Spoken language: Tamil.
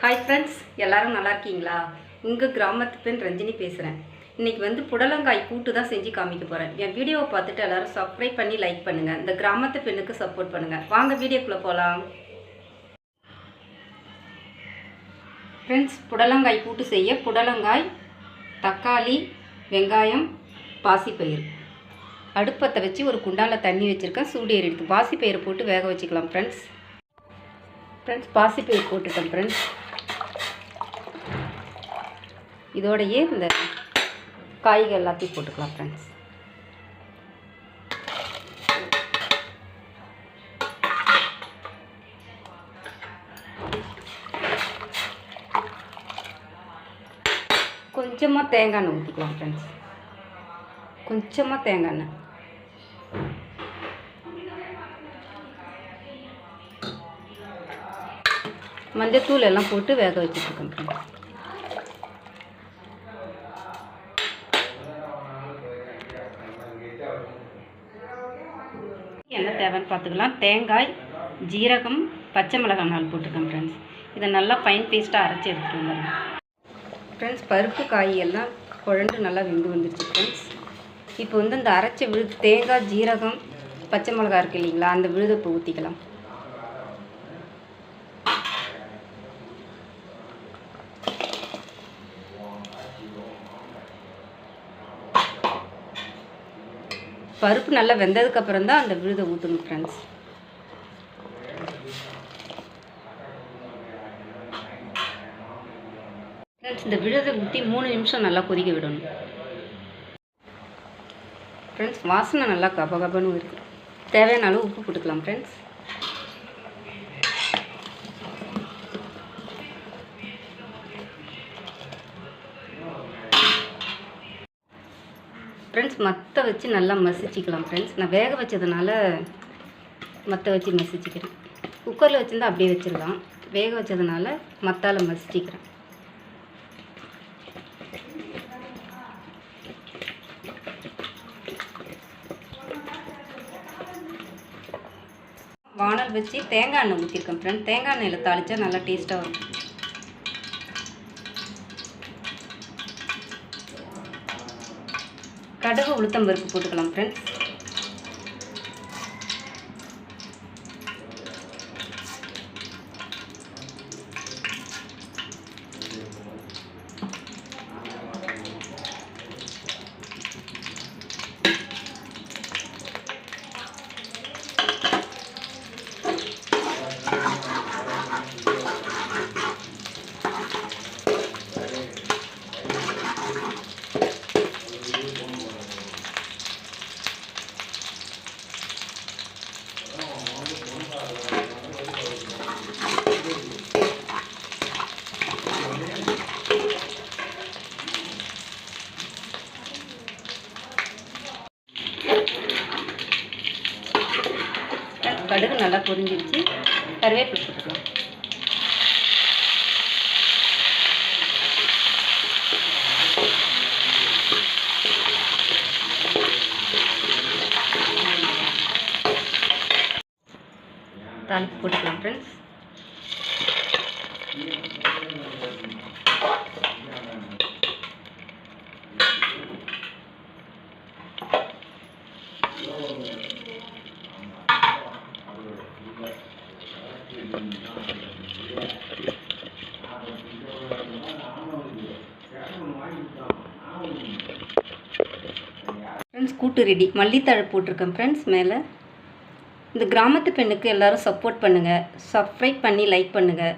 ஹாய் ஃப்ரெண்ட்ஸ் எல்லாரும் நல்லா இருக்கீங்களா? உங்கள் கிராமத்து பெண் ரஞ்சினி பேசுகிறேன் இன்றைக்கி வந்து புடலங்காய் கூட்டு தான் செஞ்சு காமிக்க போகிறேன் என் வீடியோவை பார்த்துட்டு எல்லோரும் சப்ஸ்கிரைப் பண்ணி லைக் பண்ணுங்கள் இந்த கிராமத்து பெண்ணுக்கு சப்போர்ட் பண்ணுங்கள் வாங்க வீடியோக்குள்ளே போகலாம் ஃப்ரெண்ட்ஸ் புடலங்காய் கூட்டு செய்ய புடலங்காய் தக்காளி வெங்காயம் பாசிப்பயிறு. அடுப்பத்தை வச்சு ஒரு குண்டால தண்ணி வச்சுருக்கேன். சூடு ஏறிடுது பாசிப்பயிரை போட்டு வேக வச்சுக்கலாம் ஃப்ரெண்ட்ஸ் ஃப்ரெண்ட்ஸ் பாசிப்பயிறு போட்டுட்டேன் ஃப்ரெண்ட்ஸ் இதோடையே இந்த காய்கள் எல்லாத்தையும் போட்டுக்கலாம் ஃப்ரெண்ட்ஸ் கொஞ்சமாக தேங்காய் எண்ணெய் ஊற்றிக்கலாம் ஃப்ரெண்ட்ஸ் கொஞ்சமாக தேங்காய் எண்ணெய். மஞ்சத்தூள் எல்லாம் போட்டு வேக வச்சுட்ருக்கேன் ஃப்ரெண்ட்ஸ் என்ன தேவைன்னு பார்த்துக்கலாம். தேங்காய் ஜீரகம் பச்சை மிளகாய் நாள் போட்டுருக்கேன் ஃப்ரெண்ட்ஸ் இதை நல்லா ஃபைன் பேஸ்ட்டாக அரைச்சி எடுத்துகிட்டு வந்துடுறேன் ஃப்ரெண்ட்ஸ் பருப்பு காய் எல்லாம் குழண்டு நல்லா வெந்து வந்துருச்சு ஃப்ரெண்ட்ஸ் இப்போ வந்து இந்த அரைச்ச விழுது தேங்காய் ஜீரகம் பச்சை மிளகாய் இருக்கு இல்லைங்களா அந்த விழுதை இப்போ ஊற்றிக்கலாம் பருப்பு நல்லா வெந்ததுக்கப்புறம் தான் அந்த விழுதை ஊற்றணும் ஃப்ரெண்ட்ஸ் ஃப்ரெண்ட்ஸ் இந்த விழுதை ஊற்றி மூணு நிமிஷம் நல்லா கொதிக்க விடணும். ஃப்ரெண்ட்ஸ் வாசனை நல்லா கபகபன்னு இருக்குது தேவையான அளவு உப்பு போட்டுக்கலாம் ஃப்ரெண்ட்ஸ் ஃப்ரெண்ட்ஸ் மற்ற வச்சு நல்லா மசிச்சிக்கலாம் ஃப்ரெண்ட்ஸ் நான் வேக வச்சதுனால மற்ற வச்சு மசிச்சிக்கிறேன். குக்கரில் வச்சுருந்தா அப்படியே வச்சிடலாம். வேக வச்சதுனால மத்தால மசிச்சிக்கிறேன். வானல் வச்சு தேங்காய் எண்ணெய் ஊற்றிருக்கேன் ஃப்ரெண்ட் தேங்காய் எண்ணெயில் தாளித்தா நல்லா டேஸ்ட்டாக வரும். கடுகு உளுத்தம் பருப்பு போட்டுக்கலாம் ஃப்ரெண்ட்ஸ் Thank you. கடுகு நல்லா பொரிஞ்சிருச்சு. கருவேப்பிலை போட்டுக்கலாம். தாளிப்பு போட்டுக்கலாம் ஃப்ரெண்ட்ஸ் ஃப்ரெண்ட்ஸ் கூட்டு ரெடி. மல்லித்தழை போட்டிருக்கேன் ஃப்ரெண்ட்ஸ் மேலே. இந்த கிராமத்து பெண்ணுக்கு எல்லோரும் சப்போர்ட் பண்ணுங்கள் சப்ஸ்கிரைப் பண்ணி லைக் பண்ணுங்கள்